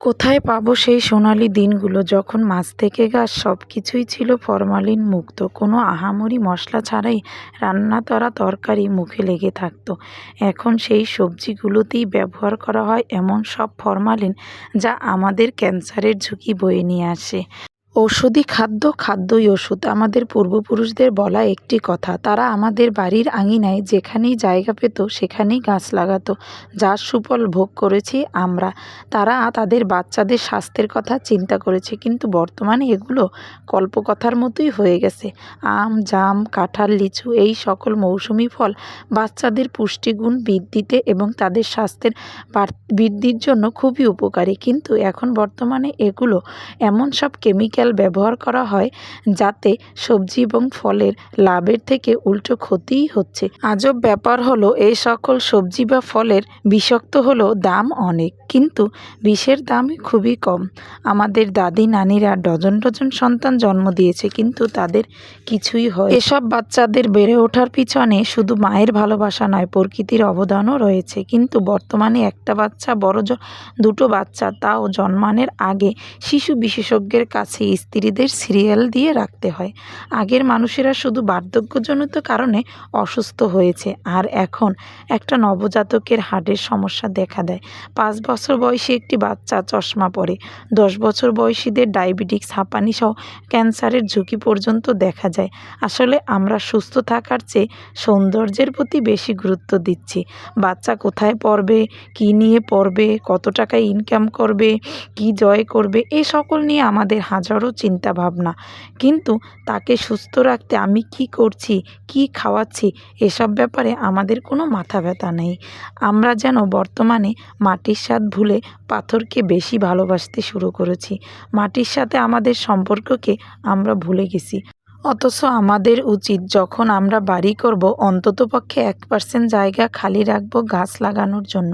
কোথায় পাবো সেই সোনালি দিনগুলো যখন মাছ থেকে গাছ সব কিছুই ছিল ফরমালিন মুক্ত। কোনো আহামরি মশলা ছাড়াই রান্না করা তরকারি মুখে লেগে থাকতো। এখন সেই সবজিগুলোতেই ব্যবহার করা হয় এমন সব ফরমালিন যা আমাদের ক্যান্সারের ঝুঁকি বয়ে নিয়ে আসে। ঔষধি খাদ্য, খাদ্যই ওষুধ আমাদের পূর্বপুরুষদের বলা একটি কথা, তারা আমাদের বাড়ির আঙিনায় যেখানেই জায়গা পেত, সেখানেই গাছ লাগাতো, যার সুফল ভোগ করেছি আমরা। তারা তাদের বাচ্চাদের স্বাস্থ্যের কথা চিন্তা করেছে, কিন্তু বর্তমানে এগুলো কল্পকথার মতোই হয়ে গেছে। আম, জাম, কাঁঠাল, লিচু, এই সকল মৌসুমি ফল বাচ্চাদের পুষ্টিগুণ বৃদ্ধিতে এবং তাদের স্বাস্থ্যের বৃদ্ধির জন্য খুবই উপকারী। কিন্তু এখন বর্তমানে এগুলো এমন সব কেমিক্যাল ব্যবহার করা হয় যাতে সবজি এবং ফলের লাভের থেকে উল্টো ক্ষতিই হচ্ছে। আজব ব্যাপার হলো, এই সকল সবজি বা ফলের বিষাক্ত হলেও দাম অনেক, কিন্তু বিষের দাম খুবই কম। আমাদের দাদি, নানিরা ডজন ডজন সন্তান জন্ম দিয়েছে, কিন্তু তাদের কিছুই হয় এসব বাচ্চাদের বেড়ে ওঠার পিছনে শুধু মায়ের ভালোবাসা নয়, প্রকৃতির অবদানও রয়েছে। কিন্তু বর্তমানে একটা বাচ্চা, বড় দুটো বাচ্চা, তাও জন্মানোর আগে শিশু বিশেষজ্ঞের কাছে স্ত্রীদের সিরিয়াল দিয়ে রাখতে হয়। আগের মানুষেরা শুধু বার্ধক্যজনিত কারণে অসুস্থ হয়েছে। আর এখন একটা নবজাতকের হার্টের সমস্যা দেখা দেয়। পাঁচ বছর বয়সী একটি বাচ্চা চশমা পরে। দশ বছর বয়সীদের ডায়াবেটিক্স, হাঁপানি সহ ক্যান্সারের ঝুঁকি পর্যন্ত দেখা যায়। আসলে আমরা সুস্থ থাকার চেয়ে সৌন্দর্যের প্রতি বেশি গুরুত্ব দিচ্ছি। বাচ্চা কোথায় পড়বে, কী নিয়ে পড়বে, কত টাকা ইনকাম করবে, কী জয় করবে এই সকল নিয়ে আমাদের হাজারো চিন্তা ভাবনা কিন্তু তাকে সুস্থ রাখতে আমি কি করছি, কি খাওয়াচ্ছি, এসব ব্যাপারে আমাদের কোনো মাথা ব্যথা নেই। আমরা যেন বর্তমানে মাটির স্বাদ ভুলে পাথরকে বেশি ভালোবাসতে শুরু করেছি। মাটির সাথে আমাদের সম্পর্ককে আমরা ভুলে গেছি। অথচ আমাদের উচিত যখন আমরা বাড়ি করব অন্ততপক্ষে এক পার্সেন্ট জায়গা খালি রাখব গাছ লাগানোর জন্য।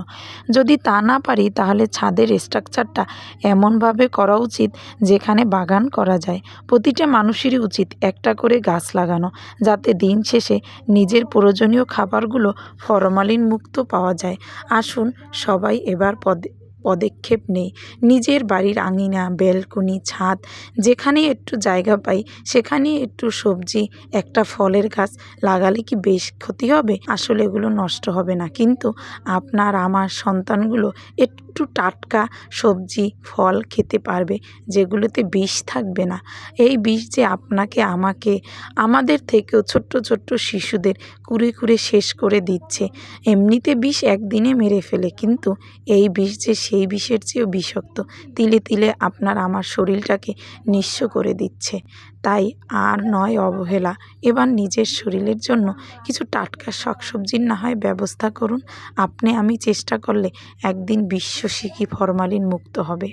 যদি তা না পারি, তাহলে ছাদের স্ট্রাকচারটা এমনভাবে করা উচিত যেখানে বাগান করা যায়। প্রতিটা মানুষেরই উচিত একটা করে গাছ লাগানো, যাতে দিন শেষে নিজের প্রয়োজনীয় খাবারগুলো ফরমালিন মুক্ত পাওয়া যায়। আসুন সবাই এবার পদে পদক্ষেপ নেই। নিজের বাড়ির আঙিনা, ব্যালকনি, ছাদ যেখানে একটু জায়গা পাই সেখানে একটু সবজি, একটা ফলের গাছ লাগালে কি বেশ ক্ষতি হবে? আসলে এগুলো নষ্ট হবে না। কিন্তু আপনার, আমার সন্তানগুলো একটু টাটকা সবজি, ফল খেতে পারবে, যেগুলোতে বিষ থাকবে না। এই বিষ যে আপনাকে, আমাকে, আমাদের থেকেও ছোট্ট ছোট্ট শিশুদের কুড়ে কুড়ে শেষ করে দিচ্ছে। এমনিতে বিষ একদিনে মেরে ফেলে, কিন্তু এই বিষ যে, সেই বিষের চেয়েও বিষাক্ত, তিলে তিলে আপনার, আমার শরীরটাকে নিঃস্ব করে দিচ্ছে। তাই আর নয় অবহেলা, এবার নিজের শরীরের জন্য কিছু টাটকা শাকসবজির না হয় ব্যবস্থা করুন। আপনি, আমি চেষ্টা করলে একদিন বিশ্ব শিখি ফরমালিন মুক্ত হবে?